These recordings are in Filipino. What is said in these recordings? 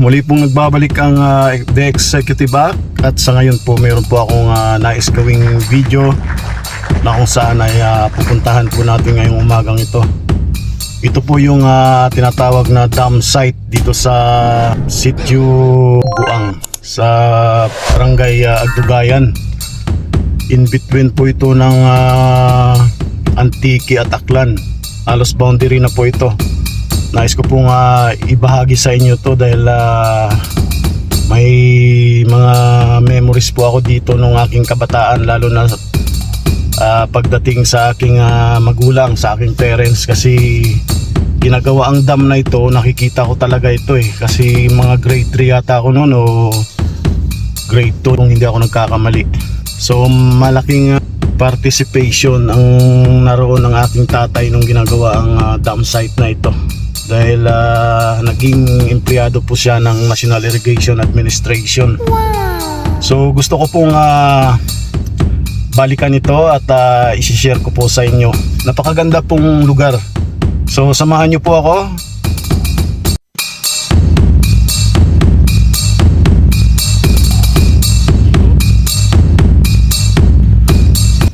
muli pong nagbabalik ang ah, The Executive Act at sa ngayon po meron po akong ah, nais gawing video na kung saan ay ah, pupuntahan po natin ngayong umagang ito. Ito po yung ah, tinatawag na dam site dito sa Sitio Buang sa Barangay ah, Agdugayan. In between po ito ng ah, Antique at Aklan. Halos boundary na po ito. Nais ko pong ah, ibahagi sa inyo to dahil ah, may mga memories po ako dito nung aking kabataan lalo na ah, pagdating sa aking ah, magulang, sa aking parents. Kasi ginagawa ang dam na ito, nakikita ko talaga ito eh. Kasi mga grade 3 yata ako noon o grade 2 kung hindi ako nagkakamali. So malaking participation ang naroon ng aking tatay nung ginagawa ang ah, dam site na ito dahil ah, naging empleyado po siya ng National Irrigation Administration. So gusto ko pong ah, balikan ito at uh, isi-share ko po sa inyo. Napakaganda pong lugar. So samahan niyo po ako.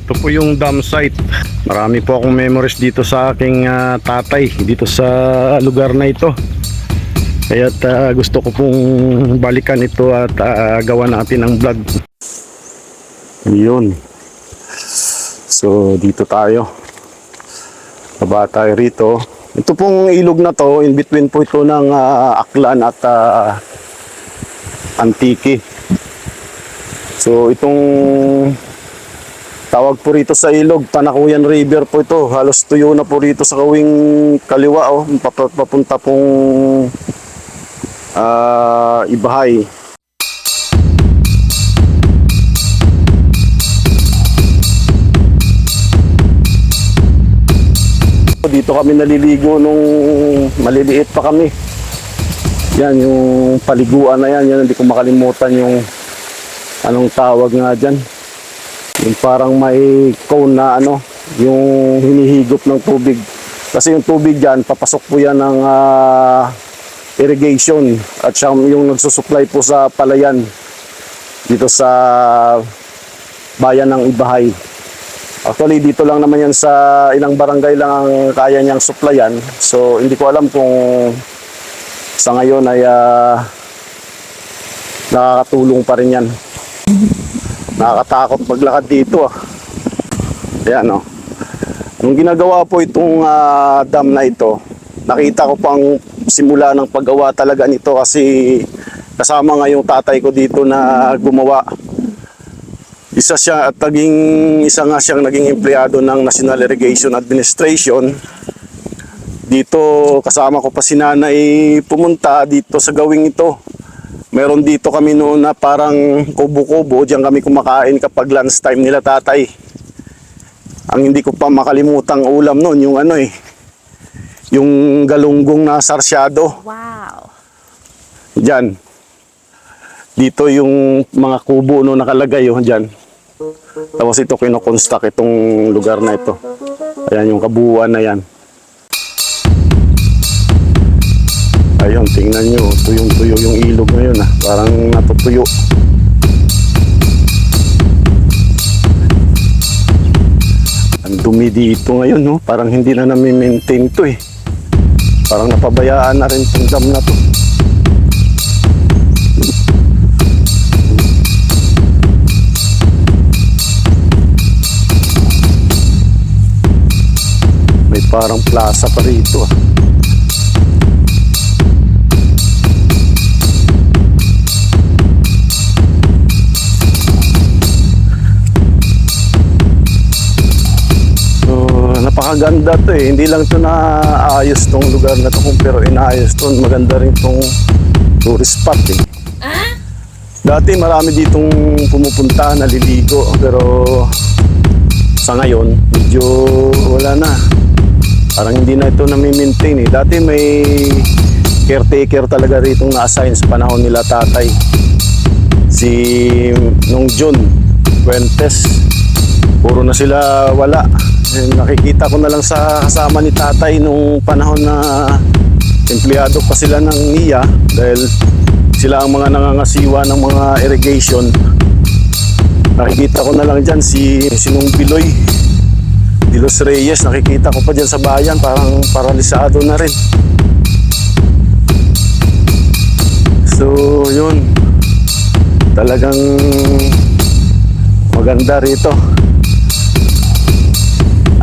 Ito po yung dam site. Marami po akong memories dito sa aking ah, tatay dito sa lugar na ito. Kaya gusto ko pong balikan ito at ah, gawa natin ang vlog. Yun. So dito tayo. Baba tayo rito. Ito pong ilog na to, in between po ito ng ah, Aklan at ah, Antique. So itong tawag po rito sa ilog, Panakuyan River po ito. Halos tuyo na po rito sa kawing kaliwa oh, Pap- papunta pong ah, Ibahay. Dito kami naliligo nung maliliit pa kami. Yan, yung paliguan na yan, yan hindi ko makalimutan yung anong tawag nga dyan. Yung parang may cone na ano, yung hinihigop ng tubig. Kasi yung tubig dyan, papasok po yan ng ah, irrigation at siya yung nagsusupply po sa palayan dito sa bayan ng Ibahay. Actually, dito lang naman yan sa ilang barangay lang ang kaya niyang supplyan. So, hindi ko alam kung sa ngayon ay ah, nakakatulong pa rin yan. Nakakatakot maglakad dito ah. Ayan oh. Nung ginagawa po itong ah, dam na ito, nakita ko pang simula ng paggawa talaga nito kasi kasama nga yung tatay ko dito na gumawa. Isa siya at naging isa nga siyang naging empleyado ng National Irrigation Administration. Dito kasama ko pa si nanay pumunta dito sa gawing ito. Meron dito kami noon na parang kubo-kubo, diyan kami kumakain kapag lunch time nila tatay. Ang hindi ko pa makalimutang ulam noon, yung ano eh, yung galunggong na sarsyado. Wow. Diyan. Dito yung mga kubo no nakalagay oh, diyan. Tapos ito kino-construct itong lugar na ito. Ayan yung kabuuan na yan. Ayun, tingnan nyo. Tuyong-tuyo yung ilog na yun. Ah. Parang natutuyo. Ang dumi dito ngayon. No? Parang hindi na nami-maintain to eh. Parang napabayaan na rin itong dam na to. May parang plaza pa rito ah. Napakaganda to eh. Hindi lang to naayos tong lugar na to kung pero inaayos to. Maganda rin tong tourist spot eh. Dati marami ditong pumupunta, naliligo. Pero sa ngayon, medyo wala na. Parang hindi na ito nami-maintain eh. Dati may caretaker talaga rito na-assign sa panahon nila tatay. Si nung June Fuentes. Puro na sila wala. Eh, nakikita ko na lang sa kasama ni tatay nung panahon na empleyado pa sila ng NIA dahil Sila ang mga nangangasiwa ng mga irrigation. Nakikita ko na lang dyan si Sinong Biloy. Dilos Reyes, nakikita ko pa dyan sa bayan, parang paralisado na rin. So, yun. Talagang maganda rito.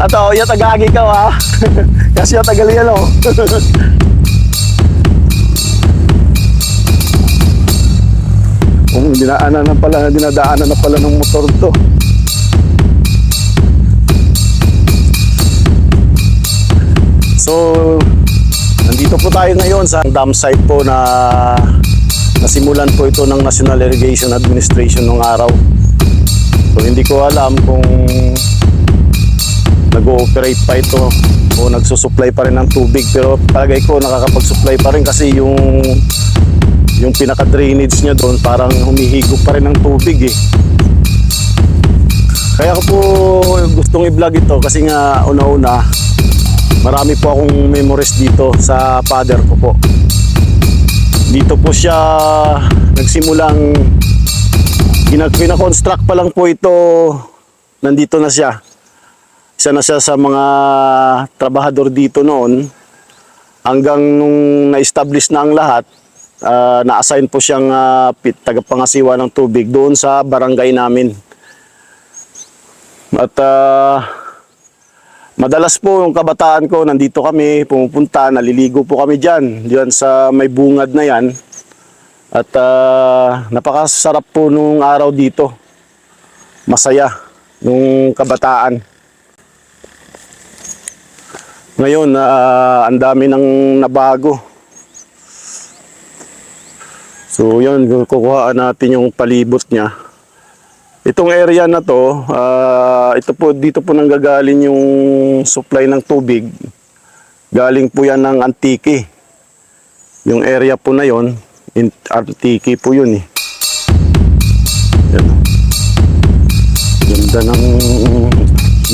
Ato, iya tagagi ka ha. Kasi yung tagal yan oh. Kung dinaanan na pala, dinadaanan na pala ng motor to. So, nandito po tayo ngayon sa dam site po na nasimulan po ito ng National Irrigation Administration nung araw. So, hindi ko alam kung nag-ooperate pa ito o nagsusupply pa rin ng tubig pero palagay ko nakakapag-supply pa rin kasi yung yung pinaka-drainage niya doon parang humihigop pa rin ng tubig eh. Kaya ko po gustong i-vlog ito kasi nga una-una marami po akong memories dito sa father ko po. Dito po siya nagsimulang pina-construct pa lang po ito nandito na siya. Isa na siya sa mga trabahador dito noon hanggang nung na-establish na ang lahat ah, na-assign po siyang uh, tagapangasiwa ng tubig doon sa barangay namin. At ah, madalas po yung kabataan ko, nandito kami, pumupunta, naliligo po kami dyan, dyan sa may bungad na yan. At ah, napakasarap po nung araw dito. Masaya nung kabataan. Ngayon, ah, ang dami nang nabago. So, yun, kukuhaan natin yung palibot niya. Itong area na to, ah, ito po, dito po nanggagaling yung supply ng tubig. Galing po yan ng Antique. Yung area po na yon, Antique po yun eh. Ganda ng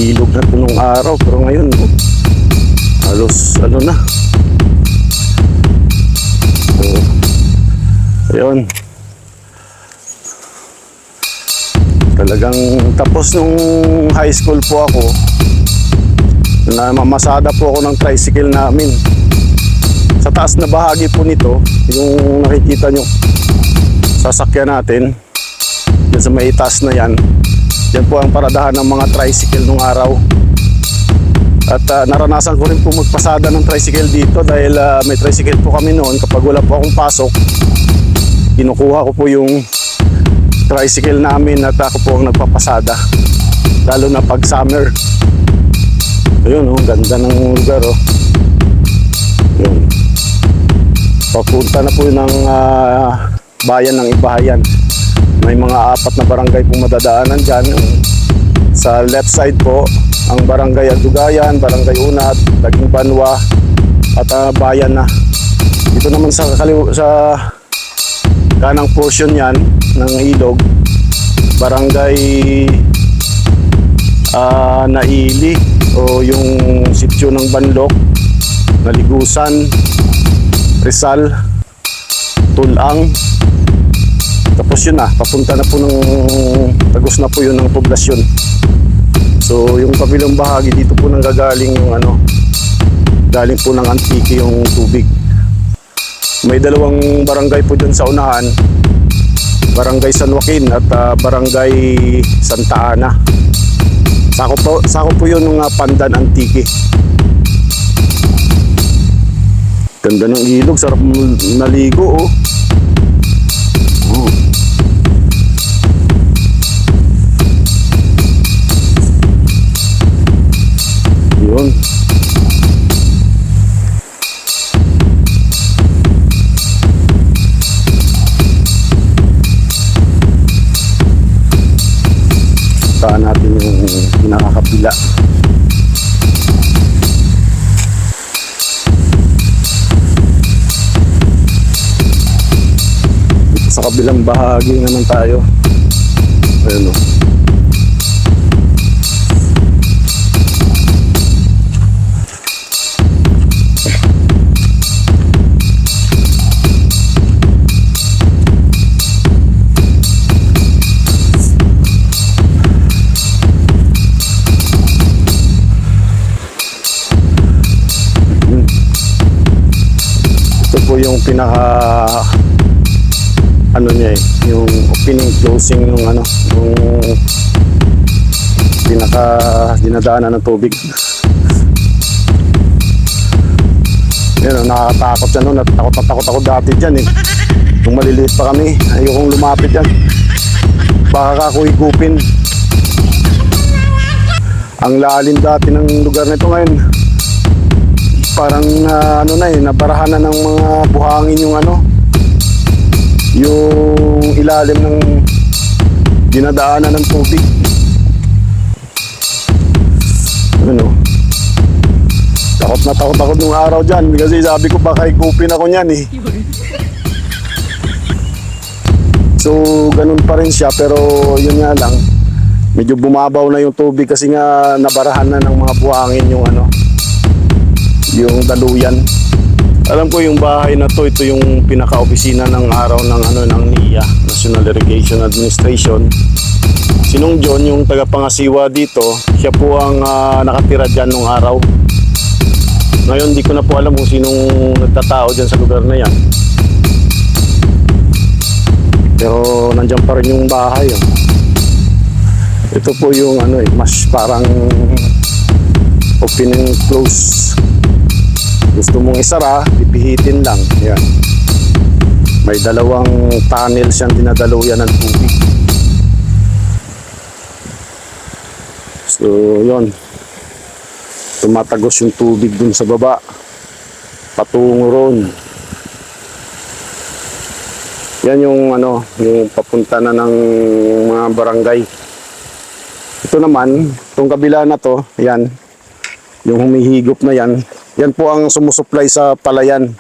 ilog na nung araw, pero ngayon, halos ano na. So, ayun. Talagang tapos nung high school po ako, na mamasada po ako ng tricycle namin. Sa taas na bahagi po nito, yung nakikita nyo, sasakyan natin, dyan sa may taas na yan, yan po ang paradahan ng mga tricycle nung araw. At ah, naranasan ko rin po magpasada ng tricycle dito dahil ah, may tricycle po kami noon. Kapag wala po akong pasok, kinukuha ko po yung tricycle namin at ako po ang nagpapasada. Lalo na pag summer. Ayun, oh, ganda ng lugar. Oh. Yun. Papunta na po ng ah, bayan ng Ibahayan. May mga apat na barangay pong madadaanan dyan. Sa left side po, ang barangay Adugayan, barangay Unat, Daging Banwa, at ah, bayan na. Dito naman sa kaliw sa kanang portion yan ng ilog, barangay ah, Naili o yung sityo ng Banlok, Naligusan, Rizal, Tulang. Tapos yun na, papunta na po ng tagos na po yun ng poblasyon. So yung kabilang bahagi dito po nang gagaling yung ano, galing po ng Antique yung tubig. May dalawang barangay po dyan sa unahan. Barangay San Joaquin at ah, Barangay Santa Ana. Sako po, sako po yun ng ah, Pandan Antique. Ganda ng ilog, sarap naligo oh. Oh. Yun. Saan natin yung pinakakapila. Dito sa kabilang bahagi naman tayo. Ayun o. ano niya eh, yung opening closing ng ano, yung pinaka dinadaanan ng tubig. Yan o, nakakatakot yan o, natakot na takot ako dati dyan eh. Nung maliliit pa kami, ayokong lumapit yan. Baka kakuhigupin. Ang lalim dati ng lugar nito ngayon. Parang ah, ano na eh, nabarahan na ng mga buhangin yung ano, yung ilalim ng dinadaanan ng tubig. Ano? Takot na takot ako nung araw dyan kasi sabi ko baka ikupin ako niyan eh. So, ganun pa rin siya pero yun nga lang. Medyo bumabaw na yung tubig kasi nga nabarahan na ng mga buhangin yung ano, yung daluyan. Alam ko yung bahay na to, ito yung pinaka-opisina ng araw ng ano ng NIA, National Irrigation Administration. Sinong John, yung tagapangasiwa dito, siya po ang ah, nakatira dyan nung araw. Ngayon, di ko na po alam kung sinong nagtatao dyan sa lugar na yan. Pero nandyan pa rin yung bahay. Oh. Ito po yung ano eh, mas parang open and close. Gusto mong isara, pipihitin lang. Yan. May dalawang tunnel siyang dinadaluyan ng tubig. So, yon Tumatagos yung tubig dun sa baba. Patungo ron. Yan yung ano, yung papunta na ng mga barangay. Ito naman, itong kabila na to, yan. Yung humihigop na yan. Yan po ang sumusupply sa palayan.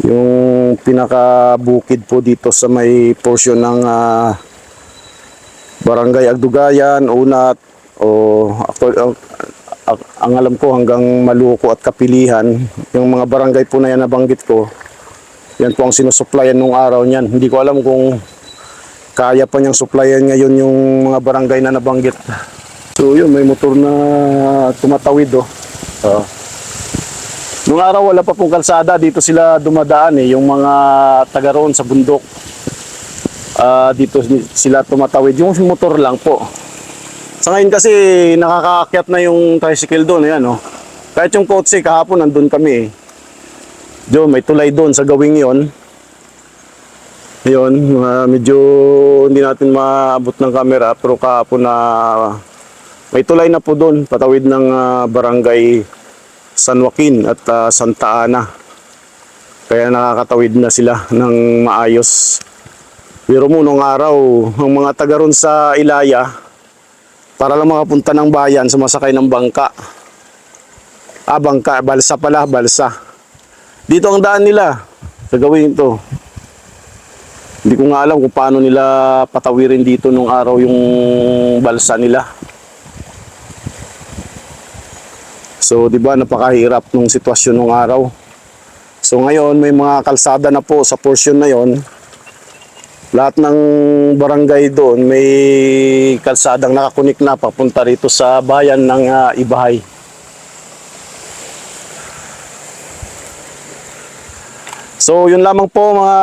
Yung pinakabukid po dito sa may portion ng ah, Barangay Agdugayan, Unat, o actually, ang, ang, alam ko hanggang Maluko at Kapilihan, yung mga barangay po na yan nabanggit ko, yan po ang sinusupplyan nung araw niyan. Hindi ko alam kung kaya pa niyang supplyan ngayon yung mga barangay na nabanggit. So yun, may motor na tumatawid oh. Oh. Nung araw wala pa pong kalsada, dito sila dumadaan eh, yung mga taga roon sa bundok. Ah, dito sila tumatawid. Yung motor lang po. Sa ngayon kasi nakakaakyat na yung tricycle doon, ayan oh. Kahit yung kotse kahapon nandun kami eh. Jo, may tulay doon sa gawing yon. Yun, ah, medyo hindi natin maabot ng camera pero kahapon na may tulay na po doon, patawid ng ah, barangay San Joaquin at ah, Santa Ana. Kaya nakakatawid na sila ng maayos. Pero mo nung araw, ang mga taga ron sa Ilaya, para lang makapunta ng bayan, sumasakay ng bangka. Ah, bangka, balsa pala, balsa. Dito ang daan nila sa gawin ito. Hindi ko nga alam kung paano nila patawirin dito nung araw yung balsa nila. So, di ba, napakahirap nung sitwasyon nung araw. So, ngayon, may mga kalsada na po sa portion na yon. Lahat ng barangay doon may kalsadang nakakunik na papunta rito sa bayan ng ah, Ibahay. So, yun lamang po mga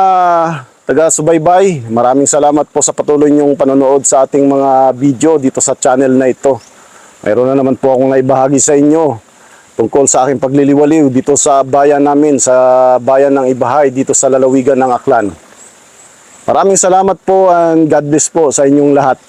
taga-subaybay. Maraming salamat po sa patuloy niyong panonood sa ating mga video dito sa channel na ito. Mayroon na naman po akong naibahagi sa inyo tungkol sa aking pagliliwaliw dito sa bayan namin, sa bayan ng Ibahay, dito sa lalawigan ng Aklan. Maraming salamat po and God bless po sa inyong lahat.